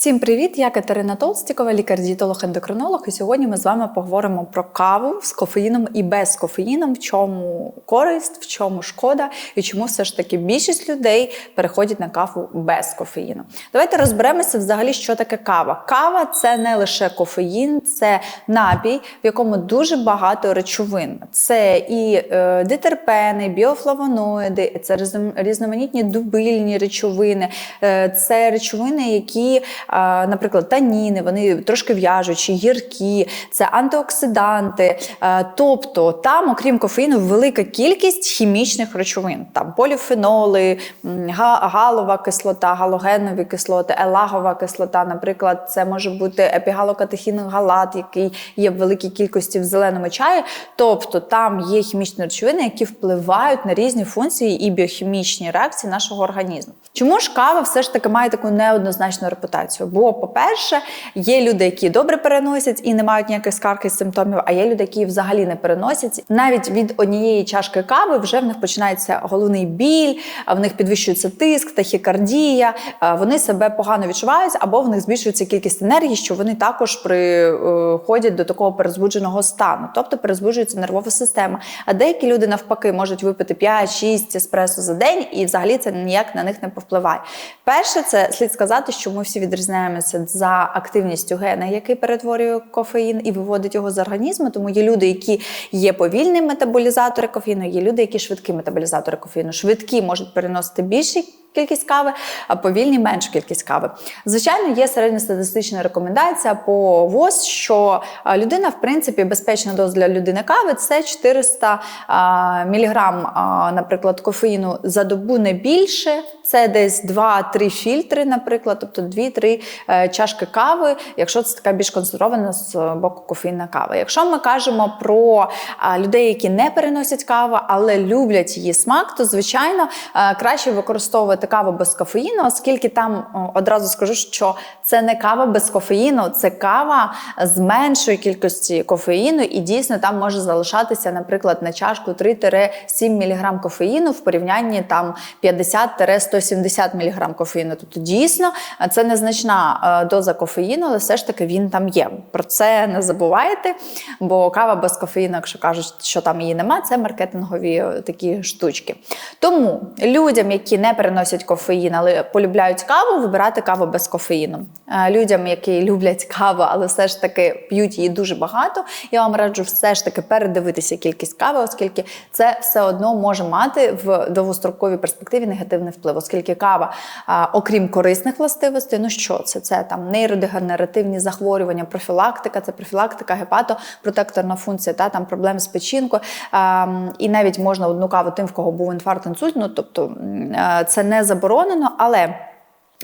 Всім привіт! Я Катерина Толстікова, лікар-дієтолог ендокринолог. І сьогодні ми з вами поговоримо про каву з кофеїном і без кофеїном, в чому користь, в чому шкода, і чому все ж таки більшість людей переходять на каву без кофеїну. Давайте розберемося взагалі, що таке кава. Кава це не лише кофеїн, це напій, в якому дуже багато речовин. Це і е, дитерпени, біофлавоноїди, це різном- різноманітні дубильні речовини, е, це речовини, які наприклад, таніни, вони трошки в'яжучі, гіркі, це антиоксиданти. Е, Тобто там, окрім кофеїну, велика кількість хімічних речовин. Там поліфеноли, галова кислота, галогенові кислоти, елагова кислота. Наприклад, це може бути епігалокатехінгалат, який є в великій кількості в зеленому чаї. Тобто там є хімічні речовини, які впливають на різні функції і біохімічні реакції нашого організму. Чому ж кава все ж таки має таку неоднозначну репутацію? Бо, по-перше, є люди, які добре переносять і не мають ніяких скарг і симптомів, а є люди, які взагалі не переносять. Навіть від однієї чашки кави вже в них починається головний біль, в них підвищується тиск, тахікардія, вони себе погано відчувають, або в них збільшується кількість енергії, що вони також приходять до такого перезбудженого стану, тобто перезбуджується нервова система. А деякі люди навпаки можуть випити 5-6 еспресо за день, і взагалі це ніяк на них не повпливає. Перше, це слід сказати, що ми всі відрізняємося за активністю гена, який перетворює кофеїн і виводить його з організму. Тому є люди, які є повільні метаболізатори кофеїну, є люди, які швидкі метаболізатори кофеїну. Швидкі можуть переносити більші кількість кави, а повільні меншу кількість кави. Звичайно, є середньостатистична рекомендація по ВОЗ, що людина, в принципі, безпечна доза для людини кави це 400 а, міліграм, наприклад, кофеїну за добу не більше. Це десь 2-3 фільтри, наприклад, тобто 2-3 е, чашки кави, якщо це така більш концентрована з боку кофеїнна кава. Якщо ми кажемо про людей, які не переносять каву, але люблять її смак, то звичайно е, краще використовувати каву без кофеїну, оскільки там одразу скажу, що це не кава без кофеїну, це кава з меншої кількості кофеїну, і дійсно там може залишатися, наприклад, на чашку 3-7 мг кофеїну в порівнянні там 50-170 мг кофеїну. Тобто дійсно е, це незначна е, доза кофеїну, але все ж таки він там є. Про це не забувайте, бо кава без кофеїну, якщо кажуть, що там її нема, це маркетингові е, такі штучки. Тому людям, які не переносять кофеїн, але полюбляють каву, вибирати каву без кофеїну. Е, Людям, які люблять каву, але все ж таки п'ють її дуже багато, я вам раджу все ж таки передивитися кількість кави, оскільки це все одно може мати в довгостроковій перспективі негативний вплив, оскільки кава, окрім корисних властивостей, ну що це? Це там нейродегенеративні захворювання, профілактика, це профілактика гепатопротекторна функція, та там проблеми з печінкою. І навіть можна одну каву тим, в кого був інфаркт, інсульт, ну тобто е, це не заборонено, але.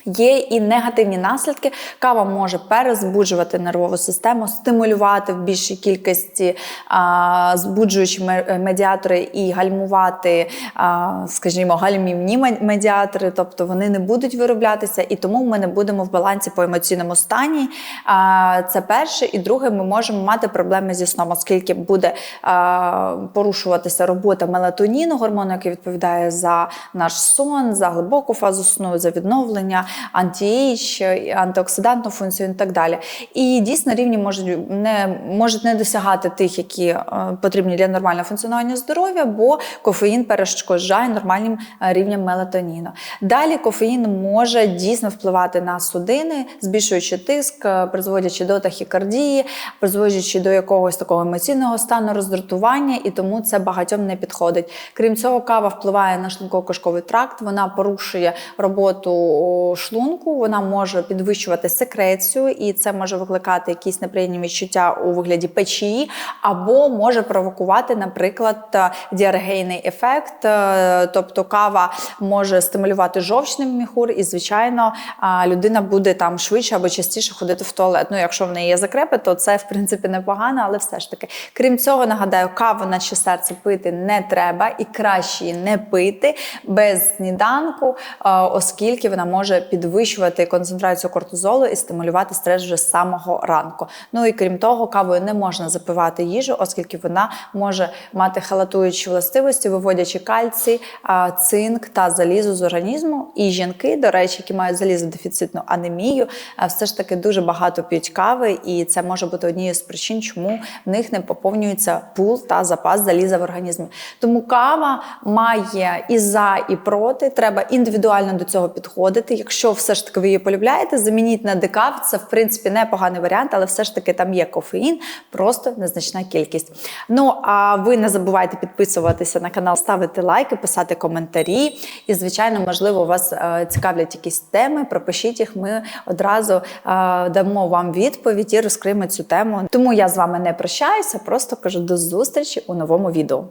Є і негативні наслідки. Кава може перезбуджувати нервову систему, стимулювати в більшій кількості а, збуджуючі медіатори і гальмувати, а, скажімо, гальмівні медіатори, тобто вони не будуть вироблятися, і тому ми не будемо в балансі по емоційному стані. А, це перше. І друге, ми можемо мати проблеми зі сном, оскільки буде а, порушуватися робота мелатоніну, гормону, який відповідає за наш сон, за глибоку фазу сну, за відновлення, антіейдж, антиоксидантну функцію і так далі. І дійсно рівні можуть не можуть не досягати тих, які е, потрібні для нормального функціонування здоров'я, бо кофеїн перешкоджає нормальним е, рівням мелатоніну. Далі кофеїн може дійсно впливати на судини, збільшуючи тиск, е, призводячи до тахікардії, призводячи до якогось такого емоційного стану роздратування, і тому це багатьом не підходить. Крім цього, кава впливає на шлунково-кишковий тракт, вона порушує роботу шлунку, вона може підвищувати секрецію, і це може викликати якісь неприємні відчуття у вигляді печії, або може провокувати, наприклад, е, діаргейний ефект, е, тобто кава може стимулювати жовчний міхур, і звичайно людина буде там швидше або частіше ходити в туалет. Ну, якщо в неї є закрепи, то це в принципі непогано, але все ж таки. Крім цього, нагадаю, каву наче серце пити не треба і краще її не пити без сніданку, е, оскільки вона може підвищувати концентрацію кортизолу і стимулювати стрес вже з самого ранку. Ну і крім того, кавою не можна запивати їжу, оскільки вона може мати халатуючі властивості, виводячи кальцій, цинк та залізо з організму. І жінки, до речі, які мають залізодефіцитну анемію, все ж таки дуже багато п'ють кави, і це може бути однією з причин, чому в них не поповнюється пул та запас заліза в організмі. Тому кава має і за, і проти. Треба індивідуально до цього підходити. Якщо все ж таки ви її полюбляєте, замініть на декаф. Це в принципі непоганий варіант, але все ж таки там є кофеїн, просто незначна кількість. Ну а ви не забувайте підписуватися на канал, ставити лайки, писати коментарі. І, звичайно, можливо, вас е, цікавлять якісь теми. Пропишіть їх. Ми одразу е, дамо вам відповідь і розкриємо цю тему. Тому я з вами не прощаюся, просто кажу до зустрічі у новому відео.